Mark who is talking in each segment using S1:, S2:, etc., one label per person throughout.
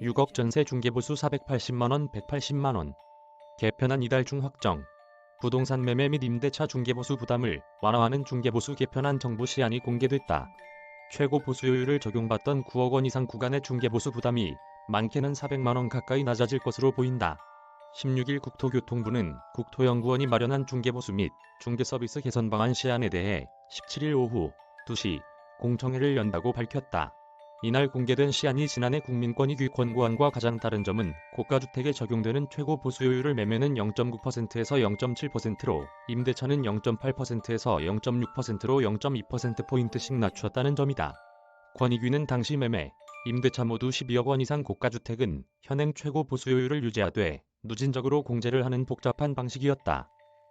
S1: 육억 전세 중개보수 480만원 180만원 개편안 이달 중 확정 부동산 매매 및 임대차 중개보수 부담을 완화하는 중개보수 개편안 정부 시안이 공개됐다. 최고 보수요율을 적용받던 9억 원 이상 구간의 중개보수 부담이 많게는 400만 원 가까이 낮아질 것으로 보인다. 16일 국토교통부는 국토연구원이 마련한 중개보수 및 중개서비스 개선 방안 시안에 대해 17일 오후 2시 공청회를 연다고 밝혔다. 이날 공개된 시안이 지난해 국민권익위 권고안과 가장 다른 점은 고가주택에 적용되는 최고 보수요율을 매매는 0.9%에서 0.7%로 임대차는 0.8%에서 0.6%로 0.2%포인트씩 낮췄다는 점이다. 권익위는 당시 매매, 임대차 모두 12억 원 이상 고가주택은 현행 최고 보수요율을 유지하되 누진적으로 공제를 하는 복잡한 방식이었다.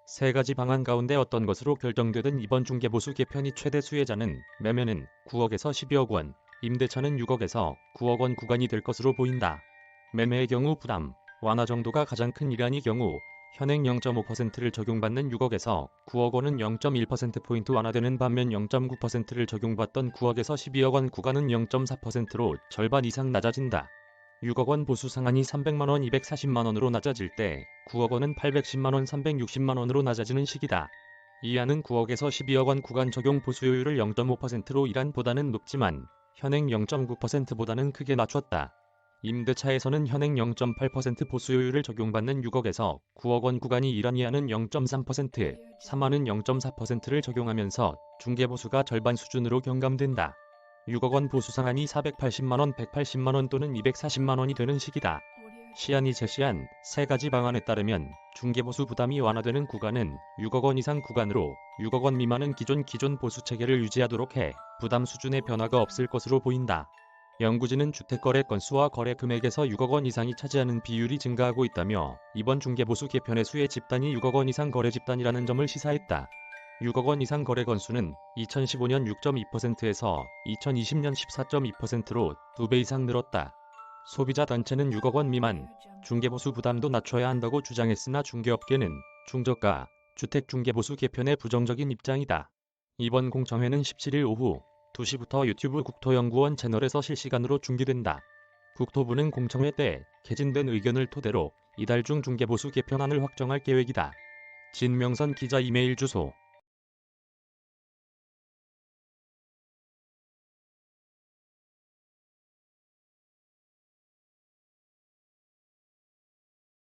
S1: 세 가지 방안 가운데 어떤 것으로 결정되든 이번 중개보수 개편이 최대 수혜자는 매매는 9억에서 12억 원, 임대차는 6억에서 9억 원 구간이 될 것으로 보인다. 매매의 경우 부담 완화 정도가 가장 큰 일환이 경우 현행 0.5%를 적용받는 6억에서 9억 원은 0.1%포인트 완화되는 반면 0.9%를 적용받던 9억에서 12억 원 구간은 0.4%로 절반 이상 낮아진다. 6억 원 보수 상한이 300만 원 240만 원으로 낮아질 때 9억 원은 810만 원 360만 원으로 낮아지는 시기다. 이 안은 9억에서 12억 원 구간 적용 보수요율을 0.5%로 일한보다는 높지만 현행 0.9%보다는 크게 낮췄다. 임대차에서는 현행 0.8% 보수요율을 적용받는 6억에서 9억 원 구간이 일한 이하는 0.3%, 3하는 0.4%를 적용하면서 중개보수가 절반 수준으로 경감된다. 6억 원 보수 상한이 480만 원, 180만 원 또는 240만 원이 되는 시기다. 시안이 제시한 세 가지 방안에 따르면 중개보수 부담이 완화되는 구간은 6억 원 이상 구간으로 6억 원 미만은 기존 기존 보수 체계를 유지하도록 해 부담 수준의 변화가 없을 것으로 보인다. 연구진은 주택거래 건수와 거래 금액에서 6억 원 이상이 차지하는 비율이 증가하고 있다며 이번 중개보수 개편의 수혜 집단이 6억 원 이상 거래 집단이라는 점을 시사했다. 6억 원 이상 거래 건수는 2015년 6.2%에서 2020년 14.2%로 2배 이상 늘었다. 소비자 단체는 6억 원 미만 중개보수 부담도 낮춰야 한다고 주장했으나 중개업계는 중저가 주택 중개보수 개편에 부정적인 입장이다. 이번 공청회는 17일 오후 2시부터 유튜브 국토연구원 채널에서 실시간으로 중계된다. 국토부는 공청회 때 개진된 의견을 토대로 이달 중 중개보수 개편안을 확정할 계획이다. 진명선 기자 이메일 주소